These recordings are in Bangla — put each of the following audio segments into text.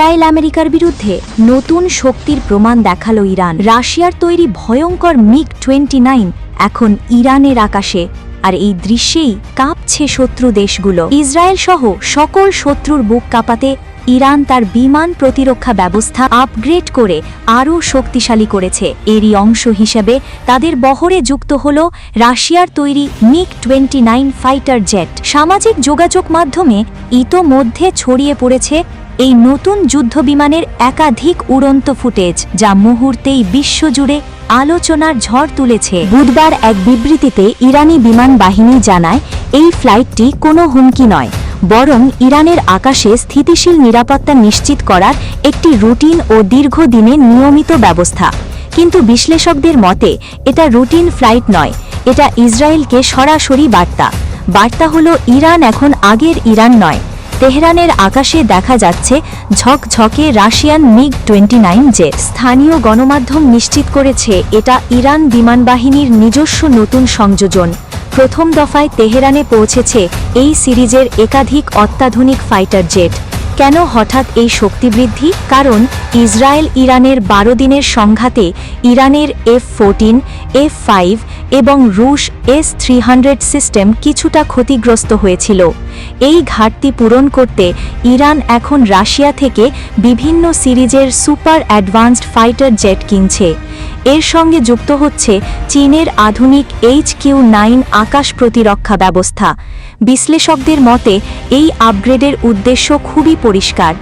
ইসরায়েল আমেরিকার বিরুদ্ধে নতুন শক্তির প্রমাণ দেখাল ইরান। রাশিয়ার তৈরি ভয়ঙ্কর মিগ টোয়েন্টি নাইন এখন ইরানের আকাশে, আর এই দৃশ্যেই কাঁপছে শত্রু দেশগুলো। ইসরায়েল সহ সকল শত্রুর বুক কাঁপাতে ইরান তার বিমান প্রতিরক্ষা ব্যবস্থা আপগ্রেড করে আরও শক্তিশালী করেছে। এরই অংশ হিসেবে তাদের বহরে যুক্ত হল রাশিয়ার তৈরি মিগ টোয়েন্টি ফাইটার জেট। সামাজিক যোগাযোগ মাধ্যমে ইতোমধ্যে ছড়িয়ে পড়েছে এই নতুন যুদ্ধবিমানের একাধিক উড়ন্ত ফুটেজ যা মুহূর্তেই বিশ্বজুড়ে আলোচনার ঝড় তুলেছে। বুধবার এক বিবৃতিতে ইরানি বিমান বাহিনী জানায়, এই ফ্লাইটটি কোনো হুমকি নয়, বরং ইরানের আকাশে স্থিতিশীল নিরাপত্তা নিশ্চিত করার একটি রুটিন ও দীর্ঘদিনের নিয়মিত ব্যবস্থা। কিন্তু বিশ্লেষকদের মতে, এটা রুটিন ফ্লাইট নয়, এটা ইসরায়েলকে সরাসরি বার্তা। বার্তা হলো, ইরান এখন আগের ইরান নয়। তেহরানের আকাশে দেখা যাচ্ছে ঝকঝকে Russian MiG twenty nine jet স্থানীয় গণমাধ্যম নিশ্চিত করেছে এটা ইরান বিমান বাহিনীর নিজস্ব নতুন সংযোজন। প্রথম দফায় তেহরানে পৌঁছেছে এই সিরিজের একাধিক অত্যাধুনিক ফাইটার জেট। কেন হঠাৎ এই শক্তি বৃদ্ধি? কারণ ইসরায়েল ইরানের বারো দিনের সংঘাতে ইরানের এফ ফোরটিন এফ ফাইভ এবং রুশ এস থ্রি সিস্টেম কিছুটা ক্ষতিগ্রস্ত হয়েছিল। এই ঘাটতি পূরণ করতে ইরান এখন রাশিয়া থেকে বিভিন্ন সিরিজের সুপার অ্যাডভান্সড ফাইটার জেট কিনছে। এর সঙ্গে যুক্ত হচ্ছে চীনের আধুনিক এইচ কিউ নাইন আকাশ প্রতিরক্ষা ব্যবস্থা। বিশ্লেষকদের মতে, এই আপগ্রেডের উদ্দেশ্য খুবই পরিষ্কার।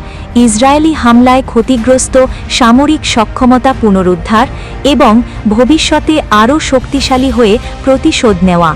ইসরায়েলি হামলায় ক্ষতিগ্রস্ত সামরিক সক্ষমতা পুনরুদ্ধার এবং ভবিষ্যতে আরও শক্তিশালী হয়ে প্রতিশোধ নেওয়া।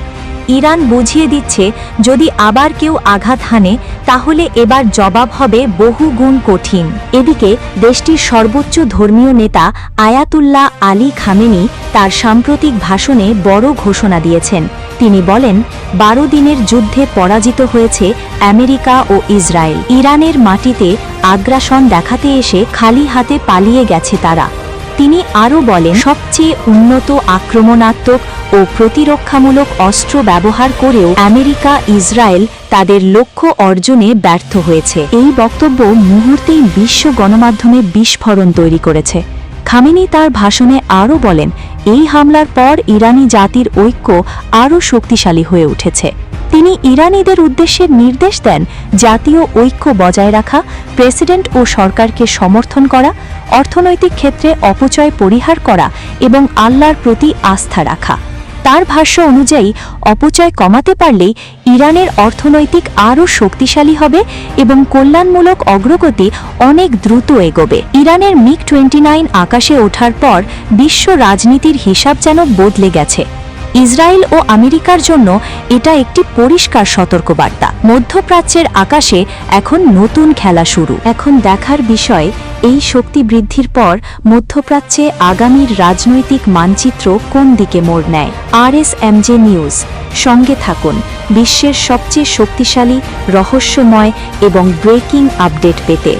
ইরান বুঝিয়ে দিচ্ছে, যদি আবার কেউ আঘাত হানে, তাহলে এবার জবাব হবে বহু গুণ কঠিন। এদিকে দেশটির সর্বোচ্চ ধর্মীয় নেতা আয়াতুল্লাহ আলী খামেনি তার সাম্প্রতিক ভাষণে বড় ঘোষণা দিয়েছেন। তিনি বলেন, বারো দিনের যুদ্ধে পরাজিত হয়েছে আমেরিকা ও ইসরায়েল। ইরানের মাটিতে আগ্রাসন দেখাতে এসে খালি হাতে পালিয়ে গেছে তারা। তিনি আরও বলেন, সবচেয়ে উন্নত আক্রমণাত্মক ও প্রতিরক্ষামূলক অস্ত্র ব্যবহার করেও আমেরিকা, ইসরায়েল তাদের লক্ষ্য অর্জনে ব্যর্থ হয়েছে। এই বক্তব্য মুহূর্তেই বিশ্ব গণমাধ্যমে বিস্ফোরণ তৈরি করেছে। খামেনি তার ভাষণে আরও বলেন, এই হামলার পর ইরানি জাতির ঐক্য আরও শক্তিশালী হয়ে উঠেছে। তিনি ইরানিদের উদ্দেশ্যে নির্দেশ দেন জাতীয় ঐক্য বজায় রাখা, প্রেসিডেন্ট ও সরকারকে সমর্থন করা, অর্থনৈতিক ক্ষেত্রে অপচয় পরিহার করা এবং আল্লাহর প্রতি আস্থা রাখা। তার ভাষ্য অনুযায়ী, অপচয় কমাতে পারলেই ইরানের অর্থনৈতিক আরও শক্তিশালী হবে এবং কল্যাণমূলক অগ্রগতি অনেক দ্রুত এগোবে। ইরানের মিগ টোয়েন্টি নাইন আকাশে ওঠার পর বিশ্ব রাজনীতির হিসাব যেন বদলে গেছে। ইসরায়েল ও আমেরিকার জন্য এটা একটি পরিষ্কার সতর্কবার্তা। মধ্যপ্রাচ্যের আকাশে এখন নতুন খেলা শুরু। এখন দেখার বিষয়, এই শক্তি বৃদ্ধির পর মধ্যপ্রাচ্যে আগামীর রাজনৈতিক মানচিত্র কোন দিকে মোড় নেয়? R S MJ news. সঙ্গে থাকুন, বিশ্বের সবচেয়ে শক্তিশালী, রহস্যময় এবং ব্রেকিং আপডেট পেতে।